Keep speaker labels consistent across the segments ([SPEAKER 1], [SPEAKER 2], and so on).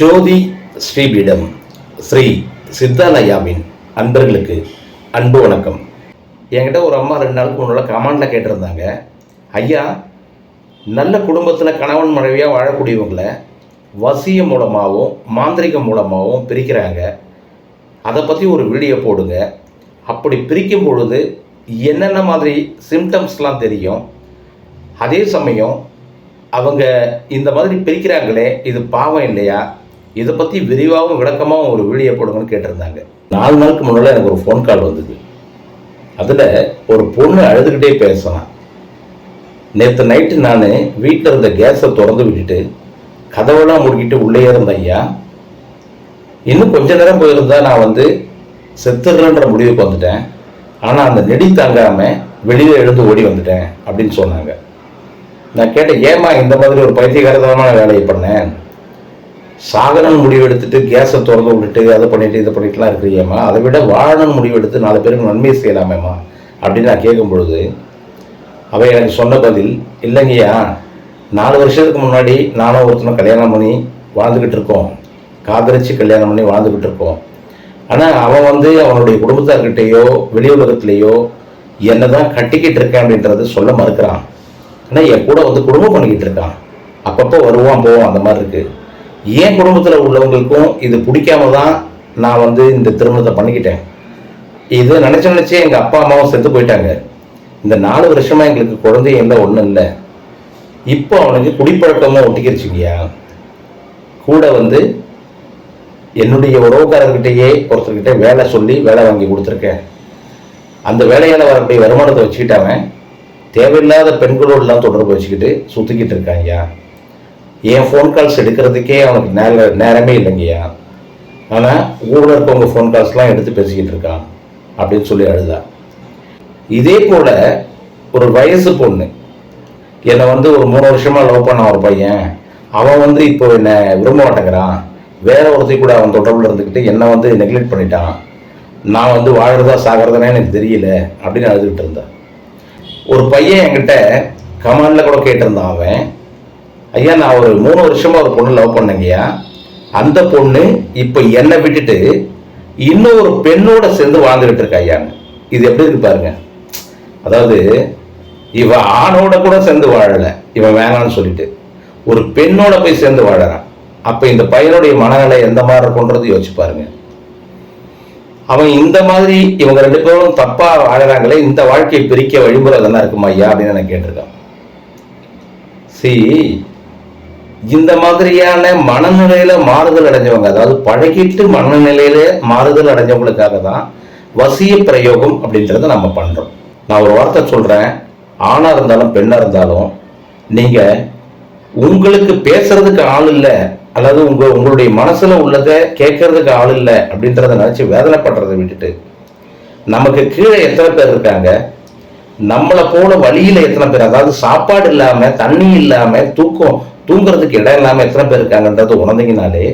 [SPEAKER 1] ஜோதி ஸ்ரீபீடம் ஸ்ரீ சித்தாலயாவின் அன்பர்களுக்கு அன்பு வணக்கம். என்கிட்ட ஒரு அம்மா ரெண்டு நாளுக்கு முன்னால் கமாண்டில் கேட்டிருந்தாங்க. ஐயா நல்ல குடும்பத்தில் கணவன் மனைவியாக வாழக்கூடியவங்களை வசியம் மூலமாகவும் மாந்திரிகம் மூலமாகவும் பிரிக்கிறாங்க. அதை பற்றி ஒரு வீடியோ போடுங்க. அப்படி பிரிக்கும் பொழுது என்னென்ன மாதிரி சிம்டம்ஸ்லாம் தெரியும்? அதே சமயம் அவங்க இந்த மாதிரி பிரிக்கிறாங்களே இது பாவம் இல்லையா? இதை பற்றி விரிவாகவும் விளக்கமாகவும் ஒரு வீடியோ போடுங்கன்னு கேட்டிருந்தாங்க. நாலு நாளுக்கு முன்னால் எனக்கு ஒரு ஃபோன் கால் வந்தது. அதில் ஒரு பொண்ணு அழுதுகிட்டே பேசினான் நேற்று நைட்டு நான் வீட்டில் இருந்த கேஸை திறந்து விட்டுட்டு கதவெல்லாம் முடிக்கிட்டு உள்ளே இருந்த ஐயா. இன்னும் கொஞ்ச நேரம் போயிருந்தா நான் வந்து செத்துடுறேன்ற முடிவுக்கு வந்துட்டேன். ஆனால் அந்த நெடி தாங்காமல் வெளியே எழுந்து ஓடி வந்துட்டேன் அப்படின்னு சொன்னாங்க. நான் கேட்டேன் ஏமா இந்த மாதிரி ஒரு பைத்தியகாரதமான வேலையை பண்ணேன்? சாகனன் முடிவெடுத்துட்டு கேஸை திறந்து விட்டுட்டு அதை பண்ணிட்டு இதை பண்ணிட்டுலாம் இருக்கிறியம்மா அதை விட வாழணும் முடிவெடுத்து நாலு பேருக்கு நன்மை செய்யலாமேம்மா அப்படின்னு நான் கேட்கும் பொழுது அவ எனக்கு சொன்ன பதில் இல்லைங்கய்யா நாலு வருஷத்துக்கு முன்னாடி நானும் ஒருத்தனும் கல்யாணம் பண்ணி வாழ்ந்துக்கிட்டு இருக்கோம். காதலிச்சு கல்யாணம் பண்ணி வாழ்ந்துக்கிட்டு இருக்கோம். ஆனால் அவன் வந்து அவனுடைய குடும்பத்தார்கிட்டேயோ வெளி உலகத்திலேயோ என்னை தான் கட்டிக்கிட்டு இருக்கேன் அப்படின்றது சொல்ல மறுக்கிறான். ஆனால் என் கூட வந்து குடும்பம் பண்ணிக்கிட்டு இருக்கான். அப்பப்போ வருவான் போவான் அந்த மாதிரி இருக்குது என் குடும்பத்தில் உள்ளவங்களுக்கும் இது பிடிக்காம தான் நான் வந்து இந்த திருமணத்தை பண்ணிக்கிட்டேன். இது நினச்சி நினச்சே எங்கள் அப்பா அம்மாவும் செத்து போயிட்டாங்க. இந்த நாலு வருஷமாக எங்களுக்கு குழந்தைய இல்லை ஒன்றும் இல்லை. இப்போ அவனுக்கு குடிப்பழக்கமும் ஒட்டிக்கிருச்சுங்கய்யா. கூட வந்து என்னுடைய உறவுக்காரர்கிட்டயே ஒருத்தர்கிட்ட வேலை சொல்லி வேலை வாங்கி கொடுத்துருக்கேன். அந்த வேலையால் வரக்கூடிய வருமானத்தை வச்சுக்கிட்டாவன் தேவையில்லாத பெண்களோடலாம் தொடர்பு வச்சுக்கிட்டு சுற்றிக்கிட்டு இருக்காங்கய்யா. என் ஃபோன் கால்ஸ் எடுக்கிறதுக்கே அவனுக்கு நேர நேரமே இல்லைங்கய்யா. ஆனால் ஊரில் இருக்கவங்க ஃபோன் கால்ஸ்லாம் எடுத்து பேசிக்கிட்டு இருக்கான் அப்படின்னு சொல்லி அழுதா. இதே போல் ஒரு வயசு பொண்ணு என்னை வந்து ஒரு மூணு வருஷமாக லவ் பண்ண ஒரு பையன் அவன் வந்து இப்போ என்னை விரும்ப மாட்டேங்கிறான். வேற ஒருத்தி கூட அவன் தொடர்பில் இருந்துக்கிட்டு என்னை வந்து நெக்லெக்ட் பண்ணிட்டான். நான் வந்து வாழ்கிறதா சாகிறதானே எனக்கு தெரியல அப்படின்னு அழுதுகிட்டு இருந்தேன் ஒரு பையன் என்கிட்ட கமாண்டில் கூட கேட்டிருந்தான் அவன். ஐயா நான் ஒரு மூணு வருஷமா ஒரு பொண்ணு லவ் பண்ணேங்கய்யா அந்த பொண்ணு இப்போ என்னை விட்டுட்டு இன்னொரு பெண்ணோட சேர்ந்து வாழ்ந்துகிட்டு இருக்கா ஐயான்னு. இது எப்படி இருக்கு பாருங்க. அதாவது இவ ஆணோட கூட சேர்ந்து வாழல. இவன் வேணாம்னு சொல்லிட்டு. ஒரு பெண்ணோட போய் சேர்ந்து வாழறான். அப்ப இந்த பையனுடைய மனநிலை எந்த மாதிரி இருக்கும்ன்றது யோசிச்சு பாருங்க. அவன் இந்த மாதிரி இவங்க ரெண்டு பேரும் தப்பா வாழறாங்களே இந்த வாழ்க்கையை பிரிக்க வழிமுறை தானே இருக்குமா ஐயா அப்படின்னு நான் கேட்டிருக்கான். சி இந்த மாதிரியான மனநிலையில மாறுதல் அடைஞ்சவங்க அதாவது பழகிட்டு மனநிலையில மாறுதல் அடைஞ்சவங்களுக்காக தான் வசிய பிரயோகம் அப்படின்றத நம்ம பண்றோம். நான் ஒரு வார்த்தை சொல்றேன். ஆணா இருந்தாலும் பெண்ணா இருந்தாலும் நீங்க உங்களுக்கு பேசுறதுக்கு ஆள் இல்லை அதாவது உங்க உங்களுடைய மனசுல உள்ளதை கேட்கறதுக்கு ஆள் இல்லை அப்படின்றத நினைச்சு வேதனைப்படுறதை விட்டுட்டு நமக்கு கீழே எத்தனை பேர் இருக்காங்க? நம்மளை போல வழியில எத்தனை பேர்? அதாவது சாப்பாடு இல்லாம தண்ணி இல்லாம தூக்கம் தூங்குறதுக்கு இடம் இல்லாமல் எத்தனை பேர் இருக்காங்கன்றது உணர்ந்தீங்கனாலே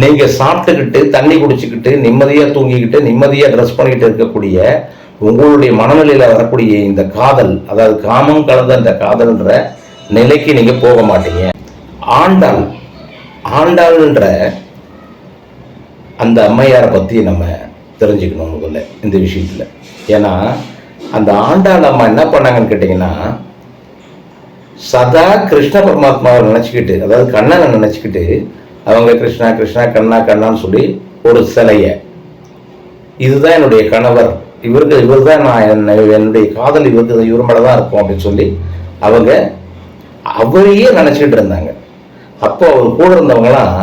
[SPEAKER 1] நீங்க சாப்பிட்டுக்கிட்டு தண்ணி குடிச்சுக்கிட்டு நிம்மதியா தூங்கிக்கிட்டு நிம்மதியா ட்ரெஸ் பண்ணிக்கிட்டு இருக்கக்கூடிய உங்களுடைய மனநிலையில வரக்கூடிய இந்த காதல் அதாவது காமம் கலந்த இந்த காதல்ன்ற நிலைக்கு நீங்க போக மாட்டீங்க. ஆண்டாள் ஆண்டாள்ன்ற அந்த அம்மையாரை பற்றி நம்ம தெரிஞ்சுக்கணும் முதல்ல இந்த விஷயத்தில். ஏன்னா அந்த ஆண்டாள் அம்மா என்ன பண்ணாங்கன்னு கேட்டிங்கன்னா சதா கிருஷ்ண பரமாத்மாவை நினச்சிக்கிட்டு அதாவது கண்ணனை நினச்சிக்கிட்டு அவங்க கிருஷ்ணா கிருஷ்ணா கண்ணா கண்ணான்னு சொல்லி ஒரு சிலையை இதுதான் என்னுடைய கணவர் இவருக்கு இவர் தான் நான் என்ன என்னுடைய காதல் இவருக்கு இவர் மேலே தான் இருக்கும் அப்படின்னு சொல்லி அவங்க அவரையே நினச்சிக்கிட்டு இருந்தாங்க. அப்போ அவர் கூட இருந்தவங்களாம்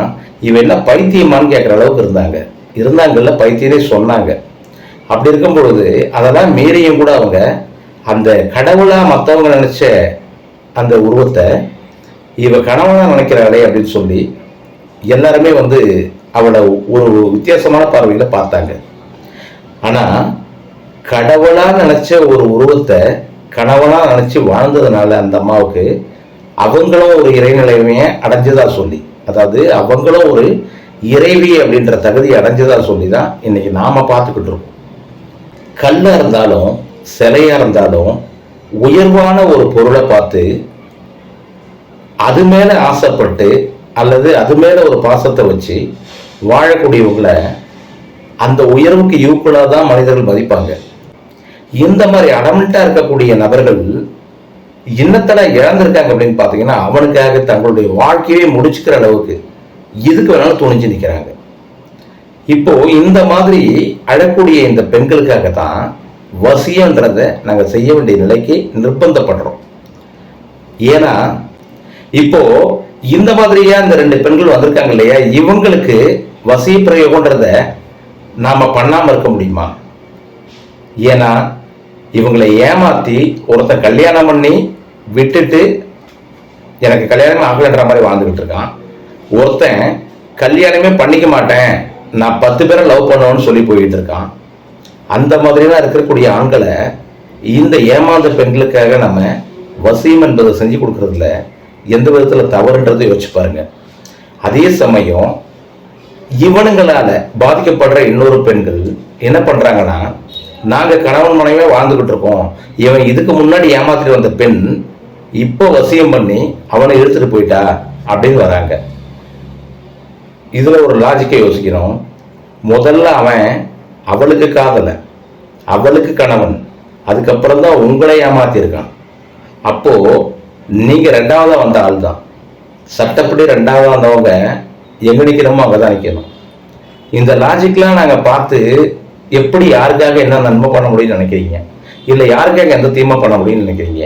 [SPEAKER 1] இவன் என்ன பைத்தியமான்னு கேட்குற அளவுக்கு இருந்தாங்க. இருந்தாங்கல்ல பைத்தியனே சொன்னாங்க. அப்படி இருக்கும் பொழுது அதெல்லாம் மீறியும் கூட அவங்க அந்த கடவுளாக மற்றவங்க நினச்ச அந்த உருவத்தை இவ கணவனாக நினைக்கிறாளே அப்படின்னு சொல்லி எல்லாருமே வந்து அவளை ஒரு வித்தியாசமான பார்வையில் பார்த்தாங்க. ஆனால் கடவுளாக நினச்ச ஒரு உருவத்தை கணவனாக நினச்சி வாழ்ந்ததுனால அந்த அம்மாவுக்கு அவங்களும் ஒரு இறைநிலைமையை அடைஞ்சதா சொல்லி அதாவது அவங்களும் ஒரு இறைவி அப்படின்ற தகுதி அடைஞ்சதா சொல்லி தான் இன்னைக்கு நாம் பார்த்துக்கிட்டு இருக்கோம். கல்லாக இருந்தாலும் சிலையாக இருந்தாலும் உயர்வான ஒரு பொருளை பார்த்து அது மேல ஆசைப்பட்டு அல்லது அது மேலே ஒரு பாசத்தை வச்சு வாழக்கூடியவங்களை அந்த உயர்வுக்கு ஈக்குவலாக தான் மனிதர்கள் மதிப்பாங்க. இந்த மாதிரி அடமெண்ட்டாக இருக்கக்கூடிய நபர்கள் இன்னத்தில் இழந்திருக்காங்க அப்படின்னு பார்த்தீங்கன்னா அவனுக்காக தங்களுடைய வாழ்க்கையே முடிச்சுக்கிற அளவுக்கு இதுக்கு வேணாலும் துணிஞ்சு நிற்கிறாங்க இப்போ இந்த மாதிரி அழக்கூடிய இந்த பெண்களுக்காக தான் வசியன்றதை நாங்கள் செய்ய வேண்டிய நிலைக்கு நிர்பந்தப்படுறோம். ஏன்னா இப்போ இந்த மாதிரியா இந்த ரெண்டு பெண்கள் வந்திருக்காங்க இல்லையா? இவங்களுக்கு வசிய பிரயோகன்றத நாம பண்ணாம இருக்க முடியுமா? ஏன்னா இவங்களை ஏமாத்தி ஒருத்தன் கல்யாணம் பண்ணி விட்டுட்டு எனக்கு கல்யாணம் ஆகலைன்ற மாதிரி வாழ்ந்துகிட்டு இருக்கான். ஒருத்தன் கல்யாணமே பண்ணிக்க மாட்டேன். நான் பத்து பேரை லவ் பண்ணுவேன்னு சொல்லி போயிட்டு இருக்கான். அந்த மாதிரிலாம் இருக்கக்கூடிய ஆண்களை இந்த ஏமாந்த பெண்களுக்காக நம்ம வசியம் என்பதை செஞ்சு கொடுக்கறதுல எந்த விதத்தில் தவறுன்றதை யோசிச்சு பாருங்க. அதே சமயம் இவனுங்களால் பாதிக்கப்படுற இன்னொரு பெண்கள் என்ன பண்ணுறாங்கன்னா நாங்கள் கணவன் மனைவியா வாழ்ந்துக்கிட்டு இருக்கோம். இவன் இதுக்கு முன்னாடி ஏமாத்திட்டு வந்த பெண் இப்போ வசியம் பண்ணி அவனை இழுத்துட்டு போயிட்டா அப்படின்னு வராங்க. இதில் ஒரு லாஜிக்கை யோசிக்கணும். முதல்ல அவன் அவளுக்கு காதலை அவளுக்கு கணவன் அதுக்கப்புறம் தான் உங்களை ஏமாத்தியிருக்கான். அப்போ நீங்க ரெண்டாவதா வந்த ஆள் தான் சட்டப்படி ரெண்டாவதா வந்தவங்க எங்க அங்கே தான் நிற்கணும் இந்த லாஜிக்லாம் நாங்கள் பார்த்து எப்படி யாருக்காக என்ன நன்மை பண்ண முடியும்னு நினைக்கிறீங்க? இல்லை யாருக்காக எந்த தீமை பண்ண முடியும்னு நினைக்கிறீங்க?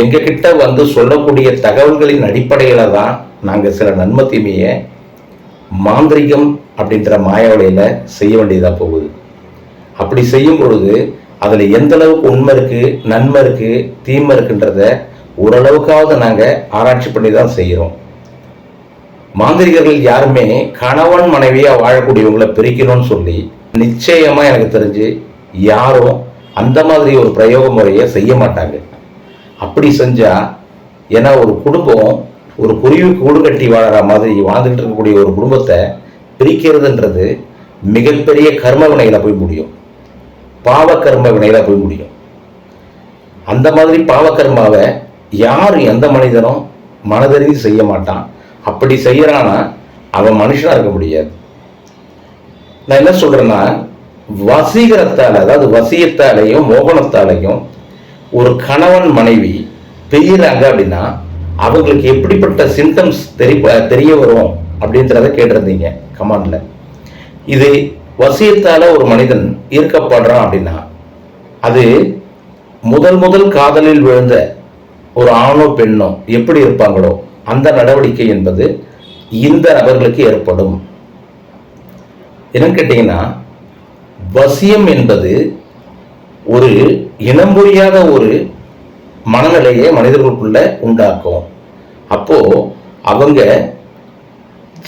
[SPEAKER 1] எங்ககிட்ட வந்து சொல்லக்கூடிய தகவல்களின் அடிப்படையில் தான் நாங்கள் சில நன்மை தீமையை மாந்திரிகம் அப்படின்ற மாயவலையில செய்ய வேண்டியதாக போகுது. அப்படி செய்யும் பொழுது அதில் எந்த அளவுக்கு உண்மை இருக்கு நன்மை இருக்கு தீமை இருக்குன்றத ஓரளவுக்காவது நாங்கள் ஆராய்ச்சி பண்ணி தான் செய்கிறோம் மாந்திரிகர்கள் யாருமே கணவன் மனைவியாக வாழக்கூடியவங்களை பிரிக்கணும்னு சொல்லி நிச்சயமாக எனக்கு தெரிஞ்சு யாரும் அந்த மாதிரி ஒரு பிரயோக முறையை செய்ய மாட்டாங்க. அப்படி செஞ்சா ஏன்னா ஒரு குடும்பம் ஒரு குருவி கூடு கட்டி வாழற மாதிரி வாழ்ந்துட்டு இருக்கக்கூடிய ஒரு குடும்பத்தை பிரிக்கிறதுன்றது மிகப்பெரிய கர்ம வினையில போய் முடியும். பாவக்கர்ம வினையில் போய் முடியும். அந்த மாதிரி பாவகர்மாவை யார் எந்த மனிதனும் மனதறிந்து செய்ய மாட்டான். அப்படி செய்யறானா அவன் மனுஷனாக இருக்க முடியாது. நான் என்ன சொல்றேன்னா வசீகரத்தால் அதாவது வசியத்தாலையும் மோகனத்தாலையும் ஒரு கணவன் மனைவி பெய்கிறாங்க அப்படின்னா அவங்களுக்கு எப்படிப்பட்ட சிம்டம்ஸ் தெரிய தெரிய வரும் அப்படின்றத கேட்டிருந்தீங்க. கமாண்டில் இது வசியத்தால் ஒரு மனிதன் ஈர்க்கப்படுறான் அப்படின்னா அது முதல் முதல் காதலில் விழுந்த ஒரு ஆணோ பெண்ணோ எப்படி இருப்பாங்களோ அந்த நடவடிக்கை என்பது இந்த நபர்களுக்கு ஏற்படும். என்னன்னு கேட்டீங்கன்னா வசியம் என்பது ஒரு இனம் புரியாத ஒரு மனநிலையை மனிதர்களுக்குள்ள உண்டாக்கும். அப்போ அவங்க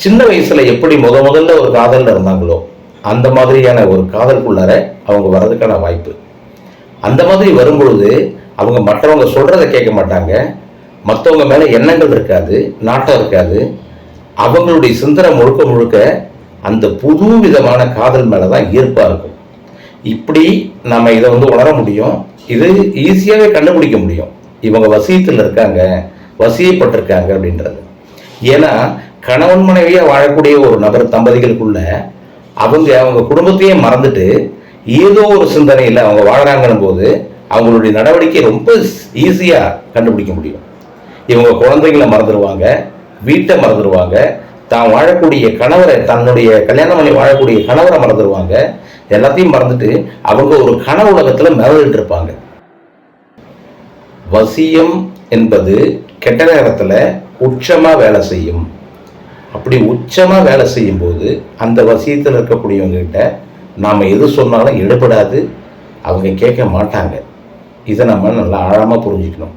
[SPEAKER 1] சின்ன வயசுல எப்படி முத முதல்ல ஒரு காதலில் இருந்தாங்களோ அந்த மாதிரியான ஒரு காதலுக்குள்ளார அவங்க வர்றதுக்கான வாய்ப்பு. அந்த மாதிரி வரும்பொழுது அவங்க மற்றவங்க சொல்கிறத கேட்க மாட்டாங்க. மற்றவங்க மேலே எண்ணங்கள் இருக்காது நாட்டம் இருக்காது. அவங்களுடைய சிந்தனை முழுக்க முழுக்க அந்த புது விதமான காதல் மேலே தான் ஈர்ப்பாக இருக்கும். இப்படி நம்ம இதை வந்து உணர முடியும். இது ஈஸியாகவே கண்டுபிடிக்க முடியும். இவங்க வசியத்தில் இருக்காங்க வசியப்பட்டிருக்காங்க அப்படின்றது. ஏன்னா கணவன் மனைவியாக வாழக்கூடிய ஒரு நபர் தம்பதிகளுக்குள்ள அவங்க அவங்க குடும்பத்தையே மறந்துட்டு ஏதோ ஒரு சிந்தனையில் அவங்க வாழ்கிறாங்கன்னும் போது அவங்களுடைய நடவடிக்கை ரொம்ப ஈஸியாக கண்டுபிடிக்க முடியும். இவங்க குழந்தைங்களை மறந்துடுவாங்க வீட்டை மறந்துடுவாங்க தான் வாழக்கூடிய கணவரை தன்னுடைய கல்யாணம் பண்ணி வாழக்கூடிய கணவரை மறந்துடுவாங்க எல்லாத்தையும் மறந்துட்டு அவங்க ஒரு கன உலகத்தில் மிதந்துட்டு இருப்பாங்க. வசியம் என்பது கெட்ட நேரத்தில் உச்சமாக வேலை செய்யும். அப்படி உச்சமாக வேலை செய்யும்போது அந்த வசியத்தில் இருக்கக்கூடியவங்ககிட்ட நாம் எது சொன்னாலும் எடுபடாது. அவங்க கேட்க மாட்டாங்க. இதை நம்ம நல்லா ஆழமாக புரிஞ்சுக்கணும்.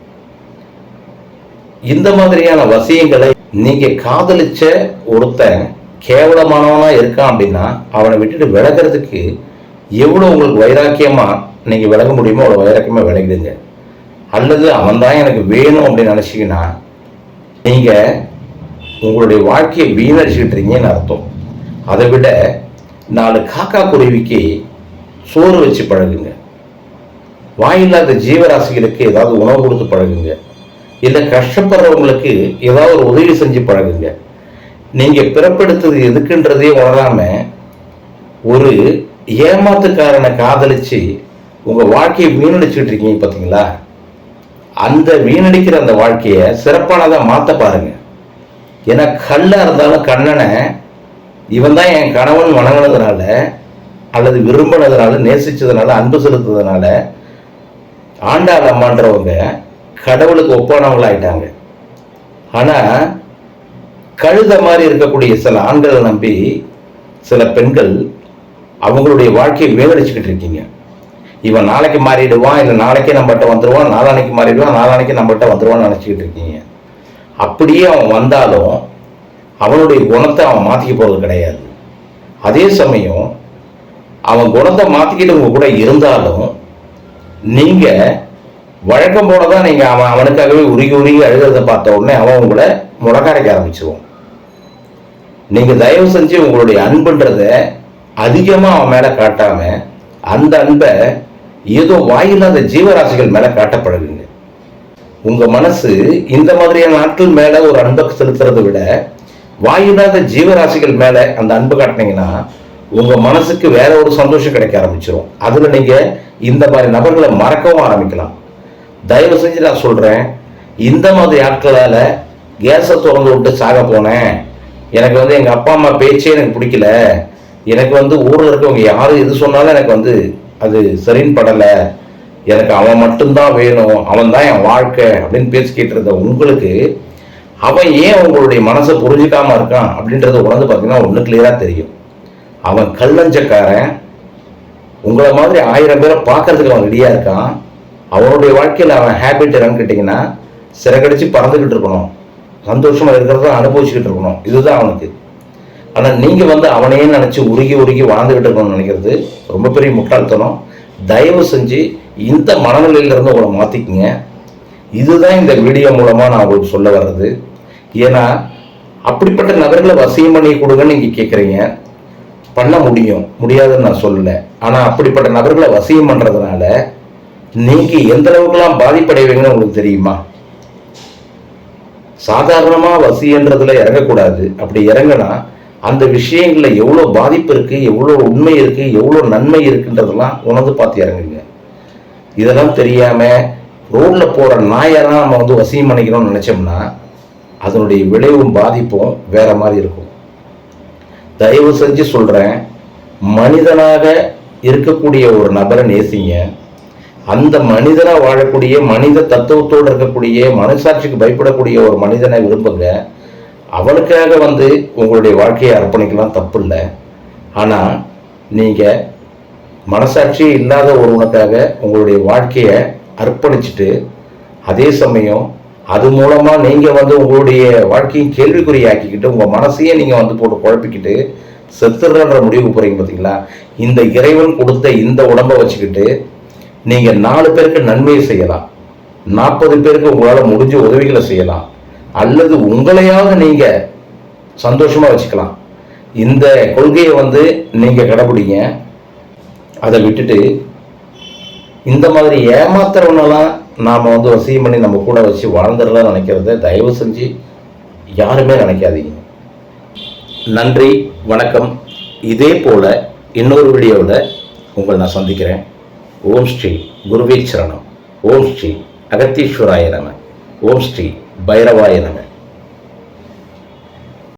[SPEAKER 1] இந்த மாதிரியான வசியங்களை நீங்கள் காதலிச்ச ஒருத்தன் கேவலமானவனாக இருக்கான் அப்படின்னா அவனை விட்டுட்டு விலகிறதுக்கு எவ்வளோ உங்களுக்கு வைராக்கியமாக நீங்கள் விலக முடியுமோ அவ்வளோ வைராக்கியமாக விலகிடுங்க. அல்லது அவன் தான் எனக்கு வேணும் அப்படின்னு நினச்சிங்கன்னா நீங்கள் உங்களுடைய வாழ்க்கையை வீணடிச்சுக்கிட்டு இருக்கீங்கன்னு அர்த்தம். அதை விட நாலு காக்கா குருவிக்கு சோறு வச்சு பழகுங்க. வாயில்லாத ஜீவராசிகளுக்கு ஏதாவது உணவு கொடுத்து பழகுங்க. இல்லை கஷ்டப்படுறவங்களுக்கு ஏதாவது ஒரு உதவி செஞ்சு பழகுங்க. நீங்கள் பிறப்பெடுத்தது எதுக்குன்றதே உணராமல் ஒரு ஏமாத்துக்காரனை காதலிச்சு உங்கள் வாழ்க்கையை வீணடிச்சுட்டு இருக்கீங்க பார்த்தீங்களா அந்த வீணடிக்கிற அந்த வாழ்க்கையை சிறப்பானதாக மாற்ற பாருங்கள் ஏன்னா கல்லா இருந்தாலும் கண்ணனை இவன் தான் என் கணவன் வணங்கினதுனால அல்லது விரும்பினதுனால நேசித்ததுனால அன்பு செலுத்துறதுனால ஆண்டாள் அம்மான்றவங்க கடவுளுக்கு ஒப்பானவங்களாயிட்டாங்க. ஆனால் கழுத மாதிரி இருக்கக்கூடிய சில ஆண்களை நம்பி சில பெண்கள் அவங்களுடைய வாழ்க்கையை வீணடிச்சுக்கிட்டு இருக்கீங்க. இவன் நாளைக்கு மாறிடுவான் இல்லை நாளைக்கே நம்மகிட்ட வந்துடுவான் நாளானைக்கு மாறிடுவான் நாளானைக்கு நம்மகிட்ட வந்துடுவான்னு நினச்சிக்கிட்டு இருக்கீங்க. அப்படியே அவன் வந்தாலும் அவனுடைய குணத்தை அவன் மாற்றிக்க போகிறது கிடையாது. அதே சமயம் அவன் குணத்தை மாற்றிக்கிட்டவங்க கூட இருந்தாலும் நீங்கள் வழக்கம் போல தான் நீங்கள் அவன் அவனுக்காகவே உருகி உருகி அழுகிறத பார்த்த உடனே அவன் உங்களை முடக்கரைக்க ஆரம்பிச்சிருவான். நீங்கள் தயவு செஞ்சு உங்களுடைய அன்புன்றத அதிகமாக அவன் மேலே காட்டாமல் அந்த அன்பை ஏதோ வாயில்லாத ஜீவராசிகள் மேலே காட்டப்படுதுங்க உங்கள் மனசு இந்த மாதிரியான நாட்கள் மேலே ஒரு அன்பை செலுத்துறதை விட வாயில்லாத ஜீவராசிகள் மேலே அந்த அன்பு காட்டினீங்கன்னா உங்கள் மனசுக்கு வேற ஒரு சந்தோஷம் கிடைக்க ஆரம்பிச்சிடும் அதில் நீங்கள் இந்த மாதிரி நபர்களை மறக்கவும் ஆரம்பிக்கலாம். தயவு செஞ்சு நான் சொல்கிறேன் இந்த மாதிரி ஆட்களால் கேஸை திறந்து விட்டு சாக போனேன். எனக்கு வந்து எங்கள் அப்பா அம்மா பேச்சே எனக்கு பிடிக்கல. எனக்கு வந்து ஊரில் இருக்கவங்க யார் எது சொன்னாலும் எனக்கு வந்து அது சரின்னு படலை. எனக்கு அவன் மட்டும்தான் வேணும் அவன் தான் என் வாழ்க்கை அப்படின்னு பேசிக்கிட்டு இருந்த உங்களுக்கு அவன் ஏன் உங்களுடைய மனசை புரிஞ்சுக்காம இருக்கான் அப்படின்றத உணர்ந்து பார்த்தீங்கன்னா ஒன்று கிளியராக தெரியும். அவன் கல்லஞ்சக்காரன் உங்களை மாதிரி ஆயிரம் பேரை பார்க்கறதுக்கு அவன் ரெடியாக இருக்கான். அவனுடைய வாழ்க்கையில் அவன் ஹேபிட் என்னன்னு கேட்டிங்கன்னா சிறகடிச்சு பறந்துக்கிட்டு இருக்கணும். சந்தோஷமாக இருக்கிறத அனுபவிச்சுக்கிட்டு இருக்கணும். இதுதான் அவனுக்கு. ஆனால் நீங்கள் வந்து அவனையே நினச்சி உருகி உருகி வாழ்ந்துக்கிட்டு இருக்கணும்னு நினைக்கிறது ரொம்ப பெரிய முட்டாள்தனம். தயவு செஞ்சு இந்த மனநிலையிலிருந்து உங்களை மாற்றிக்குங்க இதுதான் இந்த வீடியோ மூலமாக நான் உங்களுக்கு சொல்ல வர்றது. ஏன்னா அப்படிப்பட்ட நபர்களை வசியம் பண்ணி கொடுங்கன்னு நீங்கள் கேட்குறீங்க பண்ண முடியும். முடியாதுன்னு நான் சொல்லலை. ஆனால் அப்படிப்பட்ட நபர்களை வசியம் பண்ணுறதுனால நீங்கள் எந்த அளவுக்குலாம் பாதிப்படைவீங்கன்னு உங்களுக்கு தெரியுமா? சாதாரணமாக வசின்றதுல இறங்கக்கூடாது. அப்படி இறங்கினா அந்த விஷயங்களில் எவ்வளோ பாதிப்பு இருக்குது எவ்வளோ உண்மை இருக்குது எவ்வளோ நன்மை இருக்குன்றதெல்லாம் உணர்ந்து பார்த்து இறங்குங்க. இதெல்லாம் தெரியாமல் ரோட்டில் போகிற நாயெல்லாம் நம்ம வந்து வசியம் பண்ணிக்கணும்னு நினச்சோம்னா அதனுடைய விளைவும் பாதிப்பும் வேற மாதிரி இருக்கும். தயவு செஞ்சு சொல்கிறேன் மனிதனாக இருக்கக்கூடிய ஒரு நபரை நேசிங்க. அந்த மனிதனாக வாழக்கூடிய மனித தத்துவத்தோடு இருக்கக்கூடிய மனசாட்சிக்கு பயப்படக்கூடிய ஒரு மனிதனை விரும்புங்க. அவனுக்காக வந்து உங்களுடைய வாழ்க்கையை அர்ப்பணிக்கலாம் தப்பு இல்லை ஆனால் நீங்கள் மனசாட்சியே இல்லாத ஒருவனுக்காக உங்களுடைய வாழ்க்கையை அர்ப்பணிச்சுட்டு அதே சமயம் அது மூலமாக நீங்கள் வந்து உங்களுடைய வாழ்க்கையும் கேள்விக்குறியாக்கிக்கிட்டு உங்கள் மனசையே நீங்கள் வந்து போட்டு குழப்பிக்கிட்டு செத்துறன்ற முடிவுக்கு போகிறீங்க பார்த்தீங்களா இந்த இறைவன் கொடுத்த இந்த உடம்பை வச்சுக்கிட்டு நீங்கள் நாலு பேருக்கு நன்மையை செய்யலாம். நாற்பது பேருக்கு உங்களால் முடிஞ்ச உதவிகளை செய்யலாம். அல்லது உங்களையாவது நீங்கள் சந்தோஷமாக வச்சுக்கலாம். இந்த கொள்கையை வந்து நீங்கள் கடைபிடிங்க. அதை விட்டுட்டு இந்த மாதிரி ஏமாத்துறவனெல்லாம் நாம் வந்து வசியம் பண்ணி நம்ம கூட வச்சு வாழ்ந்துடலாம் நினைக்கிறத தயவு செஞ்சு யாருமே நினைக்காதீங்க. நன்றி வணக்கம். இதே போல் இன்னொரு வீடியோவில் உங்களை நான் சந்திக்கிறேன். ஓம் ஸ்ரீ குருவே சரணம். ஓம் ஸ்ரீ அகத்தீஸ்வராய நம. ஓம் ஸ்ரீ பைரவாய நம.